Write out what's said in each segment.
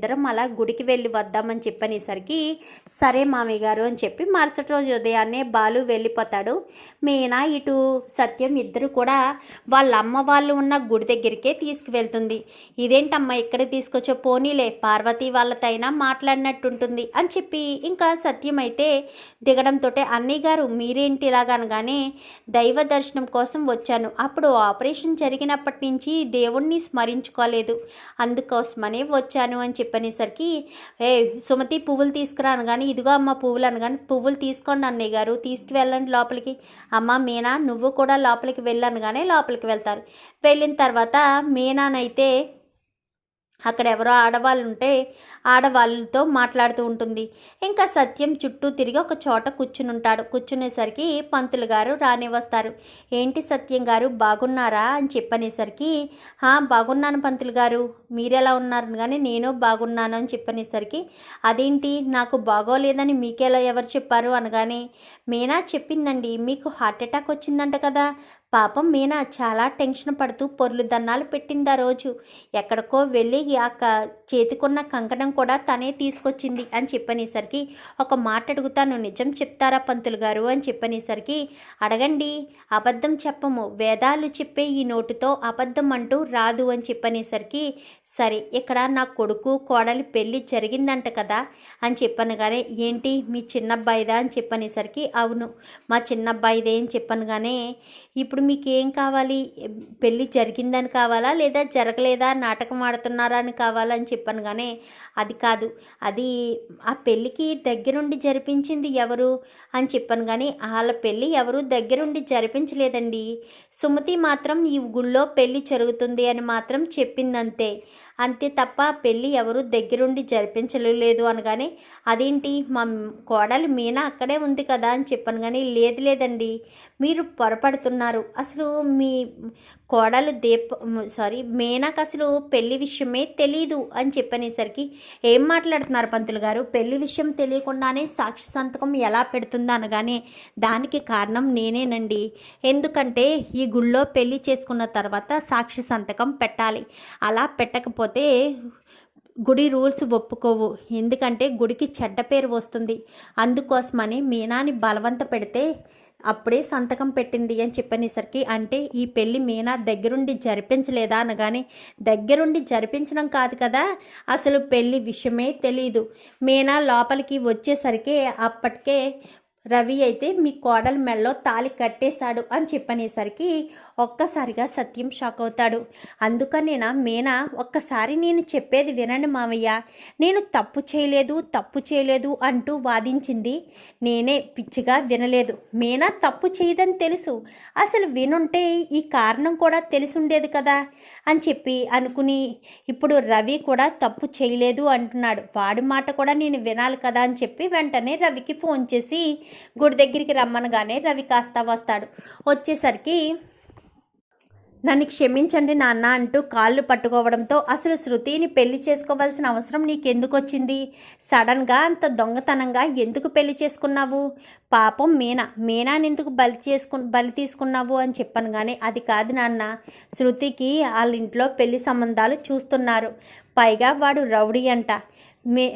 ఇద్దరం అలా గుడికి వెళ్ళి వద్దామని చెప్పనేసరికి సరే మామయ్య గారు అని చెప్పి మరుసటి రోజు ఉదయాన్నే బాలు వెళ్ళిపోతాడు. మీనా ఇటు సత్యం ఇద్దరు కూడా వాళ్ళ అమ్మ వాళ్ళు ఉన్న గుడి దగ్గరికే తీసుకువెళ్తుంది. ఇదేంటమ్మా ఇక్కడ తీసుకొచ్చో పోనీలే పార్వతి వాళ్ళతైనా మాట్లాడినట్టుంటుంది అని చెప్పి ఇంకా సత్యం అయితే దిగడంతో అన్నయ్య గారు మీరేంటి ఇలాగనగానే దైవ దర్శనం కోసం వచ్చాను. అప్పుడు ఆపరేషన్ జరిగినప్పటి నుంచి దేవుణ్ణి స్మరించుకోలేదు. అందుకోసమనే వచ్చాను అని చెప్పి చెప్పనేసరికి ఏ సుమతి పువ్వులు తీసుకురాను కానీ ఇదిగో అమ్మ పువ్వులు అనగాని పువ్వులు తీసుకోండి అన్నయ్య గారు తీసుకువెళ్ళండి లోపలికి. అమ్మ మీనా నువ్వు కూడా లోపలికి వెళ్ళనగానే లోపలికి వెళ్తారు. వెళ్ళిన తర్వాత మీనానైతే అక్కడ ఎవరో ఆడవాళ్ళు ఉంటే ఆడవాళ్ళతో మాట్లాడుతూ ఉంటుంది. ఇంకా సత్యం చుట్టూ తిరిగి ఒక చోట కూర్చుని ఉంటాడు కూర్చునేసరికి పంతులు గారు రాని వస్తారు ఏంటి సత్యం గారు బాగున్నారా? అని చెప్పనేసరికి బాగున్నాను పంతులు గారు. మీరెలా ఉన్నారు? కానీ నేను బాగున్నాను అని చెప్పనేసరికి అదేంటి? నాకు బాగోలేదని మీకెలా ఎవరు చెప్పారు? అనగానే మీనా చెప్పిందండి. మీకు హార్ట్ అటాక్ వచ్చిందంట కదా. పాపం మీనా చాలా టెన్షన్ పడుతూ పొర్లు దన్నాలు పెట్టింది ఆ రోజు? ఎక్కడికో వెళ్ళి ఆ క చేతికున్న కంకణం కూడా తనే తీసుకొచ్చింది అని చెప్పనేసరికి ఒక మాట అడుగుతాను నిజం చెప్తారా పంతులు గారు అని చెప్పనేసరికి అడగండి అబద్ధం చెప్పము వేదాలు చెప్పే ఈ నోటుతో అబద్ధం అంటూ రాదు అని చెప్పనేసరికి సరే ఇక్కడ నా కొడుకు కోడలి పెళ్ళి జరిగిందంట కదా అని చెప్పనగానే ఏంటి మీ చిన్నబ్బాయిదా అని చెప్పనేసరికి అవును మా చిన్నబ్బాయిదే అని చెప్పనగానే ఇప్పుడు మీకు ఏం కావాలి? పెళ్ళి జరిగిందని కావాలా? లేదా జరగలేదా? నాటకం ఆడుతున్నారా అని కావాలా అని చెప్పాను కానీ అది కాదు. అది ఆ పెళ్ళికి దగ్గరుండి జరిపించింది ఎవరు అని చెప్పాను కానీ వాళ్ళ పెళ్ళి ఎవరు దగ్గరుండి జరిపించలేదండి. సుమతి మాత్రం ఈ గుళ్ళో పెళ్ళి జరుగుతుంది అని మాత్రం చెప్పిందంతే. అంతే తప్ప పెళ్ళి ఎవరు దగ్గరుండి జరిపించలేదు అనగానే అదేంటి? మా కోడలు మీనా అక్కడే ఉంది కదా అని చెప్పాను. కానీ లేదు లేదండి మీరు పొరపడుతున్నారు. అసలు మీ కోడలు దీప సారీ మేనాకు అసలు పెళ్ళి విషయమే తెలీదు అని చెప్పనేసరికి ఏం మాట్లాడుతున్నారు పంతులు గారు? పెళ్ళి విషయం తెలియకుండానే సాక్షి సంతకం ఎలా పెడుతుందో అనగానే దానికి కారణం నేనేనండి. ఎందుకంటే ఈ గుళ్ళో పెళ్ళి చేసుకున్న తర్వాత సాక్షి సంతకం పెట్టాలి. అలా పెట్టకపోతే గుడి రూల్స్ ఒప్పుకోవు. ఎందుకంటే గుడికి చెడ్డ పేరు వస్తుంది. అందుకోసమని మీనాని బలవంత పెడితే అప్పుడే సంతకం పెట్టింది అని చెప్పనేసరికి అంటే ఈ పెళ్ళి మీనా దగ్గరుండి జరిపించలేదా అనగానే దగ్గరుండి జరిపించడం కాదు కదా అసలు పెళ్ళి విషయమే తెలీదు. మీనా లోపలికి వచ్చేసరికి అప్పటికే రవి అయితే మీ కోడల మెళ్ళలో తాలి కట్టేశాడు అని చెప్పనేసరికి ఒక్కసారిగా సత్యం షాక్ అవుతాడు. అందుకనేనా మీనా ఒక్కసారి నేను చెప్పేది వినండి మావయ్య. నేను తప్పు చేయలేదు తప్పు చేయలేదు అంటూ వాదించింది. నేనే పిచ్చిగా వినలేదు. మీనా తప్పు చేయదని తెలుసు. అసలు వినుంటే ఈ కారణం కూడా తెలిసుండేది కదా అని చెప్పి అనుకుని ఇప్పుడు రవి కూడా తప్పు చేయలేదు అంటున్నాడు. వాడి మాట కూడా నేను వినాలి కదా అని చెప్పి వెంటనే రవికి ఫోన్ చేసి గుడి దగ్గరికి రమ్మనగానే రవి కాస్త వస్తాడు. వచ్చేసరికి నన్ను క్షమించండి నాన్న అంటూ కాళ్ళు పట్టుకోవడంతో అసలు శృతిని పెళ్ళి చేసుకోవాల్సిన అవసరం నీకెందుకు వచ్చింది సడన్గా అంత దొంగతనంగా ఎందుకు పెళ్ళి చేసుకున్నావు? పాపం మీనా మీనాని ఎందుకు బలి చేసుకు బలి తీసుకున్నావు అని చెప్పాను కానీ అది కాదు నాన్న. శృతికి వాళ్ళ ఇంట్లో పెళ్ళి సంబంధాలు చూస్తున్నారు. పైగా వాడు రౌడీ అంట. మే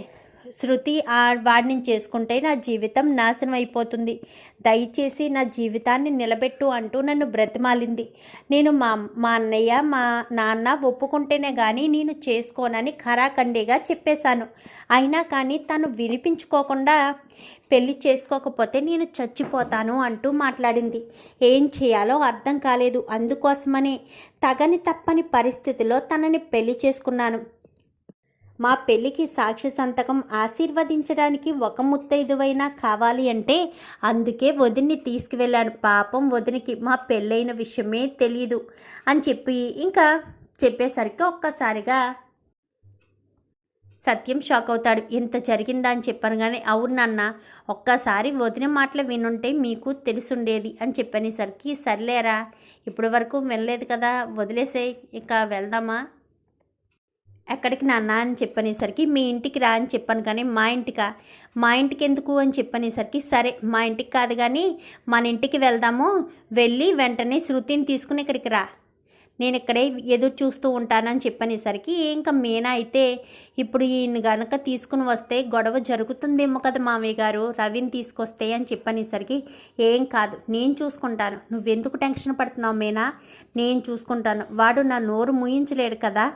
శృతి ఆ వాడిని చేసుకుంటే నా జీవితం నాశనం అయిపోతుంది. దయచేసి నా జీవితాన్ని నిలబెట్టు అంటూ నన్ను బ్రతిమాలింది. నేను మా మా అన్నయ్య మా నాన్న ఒప్పుకుంటేనే కానీ నేను చేసుకోనని ఖరాఖండిగా చెప్పేశాను. అయినా కానీ తను వినిపించుకోకుండా పెళ్ళి చేసుకోకపోతే నేను చచ్చిపోతాను అంటూ మాట్లాడింది. ఏం చేయాలో అర్థం కాలేదు. అందుకోసమనే తగని తప్పని పరిస్థితిలో తనని పెళ్ళి చేసుకున్నాను. మా పెళ్ళికి సాక్షి సంతకం ఆశీర్వదించడానికి ఒక ముత్తైదువైనా కావాలి అంటే అందుకే వదిన్ని తీసుకువెళ్ళాను పాపం వదినికి మా పెళ్ళైన విషయమే తెలియదు అని చెప్పి ఇంకా చెప్పేసరికి ఒక్కసారిగా సత్యం షాక్ అవుతాడు. ఇంత జరిగిందా? అని చెప్పాను కానీ అవును నాన్న ఒక్కసారి వదిన మాటలు వినుంటే మీకు తెలుసుండేది అని చెప్పనేసరికి సర్లేరా ఇప్పటి వరకు వెళ్ళలేదు కదా వదిలేసే ఇక వెళ్దామా? ఎక్కడికి నాన్న అని చెప్పనేసరికి మీ ఇంటికి రా అని చెప్పాను కానీ మా ఇంటికా? మా ఇంటికి ఎందుకు అని చెప్పనేసరికి సరే మా ఇంటికి కాదు కానీ మన ఇంటికి వెళ్దాము వెళ్ళి వెంటనే శృతిని తీసుకుని ఇక్కడికి రా. నేను ఇక్కడే ఎదురు చూస్తూ ఉంటానని చెప్పనేసరికి ఇంకా మీనా అయితే ఇప్పుడు ఈయన గనక తీసుకుని వస్తే గొడవ జరుగుతుందేమో కదా మామయ్య గారు రవిని తీసుకొస్తే అని చెప్పనేసరికి ఏం కాదు నేను చూసుకుంటాను. నువ్వెందుకు టెన్షన్ పడుతున్నావు మీనా? నేను చూసుకుంటాను. వాడు నా నోరు ముయించలేడు కదా?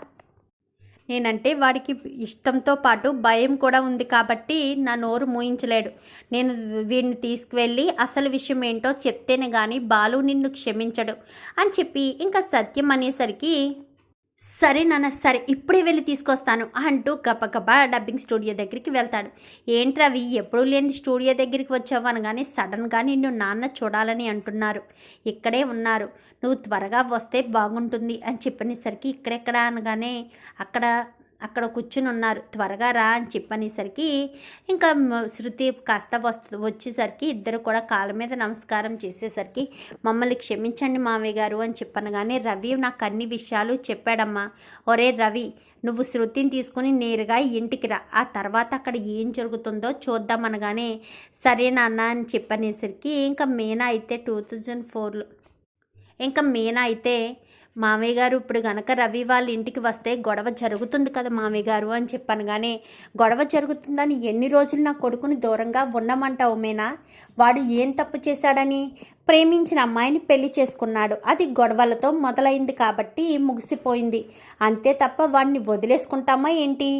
నేనంటే వాడికి ఇష్టంతో పాటు భయం కూడా ఉంది కాబట్టి నా నోరు మూయించలేడు. నేను వీడిని తీసుకువెళ్ళి అసలు విషయం ఏంటో చెప్తేనే కానీ బాలు నిన్ను క్షమించడు అని చెప్పి ఇంకా సత్యం అనేసరికి సరే నాన్న సరే ఇప్పుడే వెళ్ళి తీసుకొస్తాను అంటూ గబగబా డబ్బింగ్ స్టూడియో దగ్గరికి వెళ్తాడు. ఏంటి రవి ఎప్పుడు లేని స్టూడియో దగ్గరికి వచ్చావు అనగానే సడన్గా నిన్ను నాన్న చూడాలని అంటున్నారు. ఇక్కడే ఉన్నారు. నువ్వు త్వరగా వస్తే బాగుంటుంది అని చెప్పనేసరికి ఇక్కడెక్కడ అనగానే అక్కడ అక్కడ కూర్చుని ఉన్నారు త్వరగా రా అని చెప్పనేసరికి ఇంకా శృతి కాస్త వస్తు వచ్చేసరికి ఇద్దరు కూడా కాళ్ళ మీద నమస్కారం చేసేసరికి మమ్మల్ని క్షమించండి మామయ్య గారు అని చెప్పనగానే రవి నాకు అన్ని విషయాలు చెప్పాడమ్మా. ఒరే రవి నువ్వు శృతిని తీసుకుని నేరుగా ఇంటికి రా. ఆ తర్వాత అక్కడ ఏం జరుగుతుందో చూద్దామనగానే సరే నాన్న అని చెప్పనేసరికి ఇంకా మీనా అయితే టూ థౌజండ్ ఫోర్లో ఇంకా మీనా అయితే మామయ్య గారు ఇప్పుడు గనక రవి వాళ్ళ ఇంటికి వస్తే గొడవ జరుగుతుంది కదా మామయ్య గారు అని చెప్పనగానే గొడవ జరుగుతుందని ఎన్ని రోజులు నా కొడుకుని దూరంగా ఉండమంటావు మేనా? వాడు ఏం తప్పు చేశాడని? ప్రేమించిన అమ్మాయిని పెళ్ళి చేసుకున్నాడు. అది గొడవలతో మొదలైంది కాబట్టి ముగిసిపోయింది. అంతే తప్ప వాడిని వదిలేసుకుంటామా ఏంటి?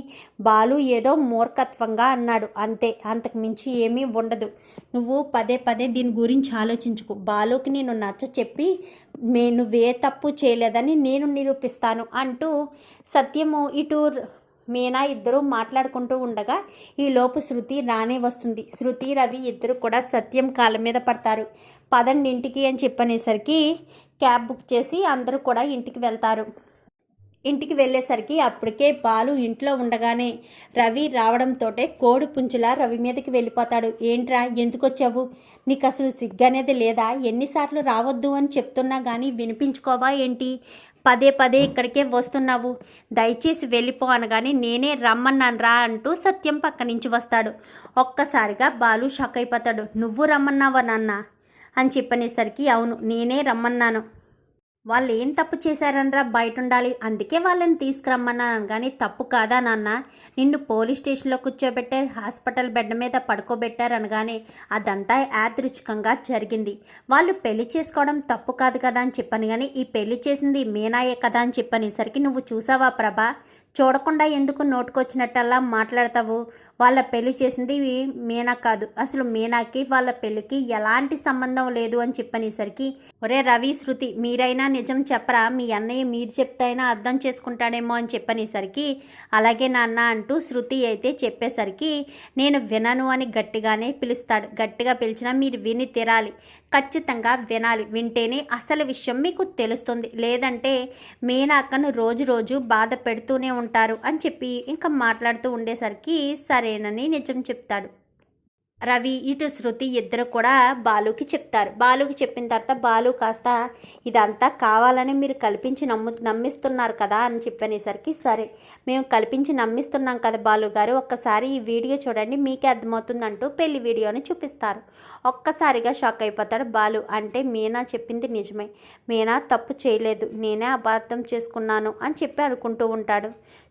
బాలు ఏదో మూర్ఖత్వంగా అన్నాడు. అంతే అంతకు మించి ఏమీ ఉండదు. నువ్వు పదే పదే దీని గురించి ఆలోచించుకు. బాలుకి నేను నచ్చ చెప్పి మే నువ్వే తప్పు చేయలేదని నేను నిరూపిస్తాను అంటూ సత్యము ఇటు మీనా ఇద్దరు మాట్లాడుకుంటూ ఉండగా ఈ లోపు శృతి రానే వస్తుంది. శృతి రవి ఇద్దరు కూడా సత్యం కాళ్ళ మీద పడతారు. పదండి ఇంటికి అని చెప్పనేసరికి క్యాబ్ బుక్ చేసి అందరూ కూడా ఇంటికి వెళ్తారు. ఇంటికి వెళ్ళేసరికి అప్పటికే బాలు ఇంట్లో ఉండగానే రవి రావడంతో కోడి పుంజులా రవి మీదకి వెళ్ళిపోతాడు. ఏంట్రా ఎందుకు వచ్చావు నీకు అసలు సిగ్గనేది లేదా? ఎన్నిసార్లు రావద్దు అని చెప్తున్నా కానీ వినిపించుకోవా ఏంటి? పదే పదే ఇక్కడికే వస్తున్నావు. దయచేసి వెళ్ళిపో అనగానే నేనే రమ్మన్నాను రా అంటూ సత్యం పక్క నుంచి వస్తాడు. ఒక్కసారిగా బాలు షాక్ అయిపోతాడు. నువ్వు రమ్మన్నావా నాన్న? అని చెప్పనేసరికి అవును నేనే రమ్మన్నాను. వాళ్ళు ఏం తప్పు చేశారనరా? బయట ఉండాలి అందుకే వాళ్ళని తీసుకురమ్మన్నాను. కానీ తప్పు కాదా నాన్న? నిన్ను పోలీస్ స్టేషన్లో కూర్చోబెట్టారు హాస్పిటల్ బెడ్ మీద పడుకోబెట్టారు అనగానే అదంతా యాదృచ్ఛికంగా జరిగింది. వాళ్ళు పెళ్ళి చేసుకోవడం తప్పు కాదు కదా అని చెప్పాను. కానీ ఈ పెళ్ళి చేసింది మీనాయే కదా అని చెప్పనేసరికి నువ్వు చూసావా ప్రభా? చూడకుండా ఎందుకు నోటుకొచ్చినట్టల్లా మాట్లాడతావు? వాళ్ళ పెళ్ళి చేసింది మీనా కాదు. అసలు మీనాకి వాళ్ళ పెళ్ళికి ఎలాంటి సంబంధం లేదు అని చెప్పనేసరికి ఒరే రవి శృతి మీరైనా నిజం చెప్పరా? మీ అన్నయ్య మీరు చెప్తైనా అర్థం చేసుకుంటాడేమో అని చెప్పనేసరికి అలాగే నాన్న అంటూ శృతి అయితే చెప్పేసరికి నేను వినను అని గట్టిగానే పిలుస్తాడు. గట్టిగా పిలిచినా మీరు విని తీరాలి. ఖచ్చితంగా వినాలి. వింటేనే అసలు విషయం మీకు తెలుస్తుంది. లేదంటే మీనాకను రోజు రోజు బాధ పెడుతూనే ఉంటారు అని చెప్పి ఇంకా మాట్లాడుతూ ఉండేసరికి సరేనని నిజం చెప్తాడు. రవి ఇటు శృతి ఇద్దరు కూడా బాలుకి చెప్తారు. బాలుకి చెప్పిన తర్వాత బాలు కాస్త ఇదంతా కావాలని మీరు కల్పించి నమ్ము నమ్మిస్తున్నారు కదా అని చెప్పనేసరికి సరే మేము కల్పించి నమ్మిస్తున్నాం కదా బాలు గారు ఒక్కసారి ఈ వీడియో చూడండి మీకే అర్థమవుతుందంటూ పెళ్ళి వీడియోని చూపిస్తారు. ఒక్కసారిగా షాక్ అయిపోతాడు బాలు. అంటే మీనా చెప్పింది నిజమే. మీనా తప్పు చేయలేదు. నేనే అబద్ధం చేసుకున్నాను అని చెప్పి అనుకుంటూ ఉంటాడు.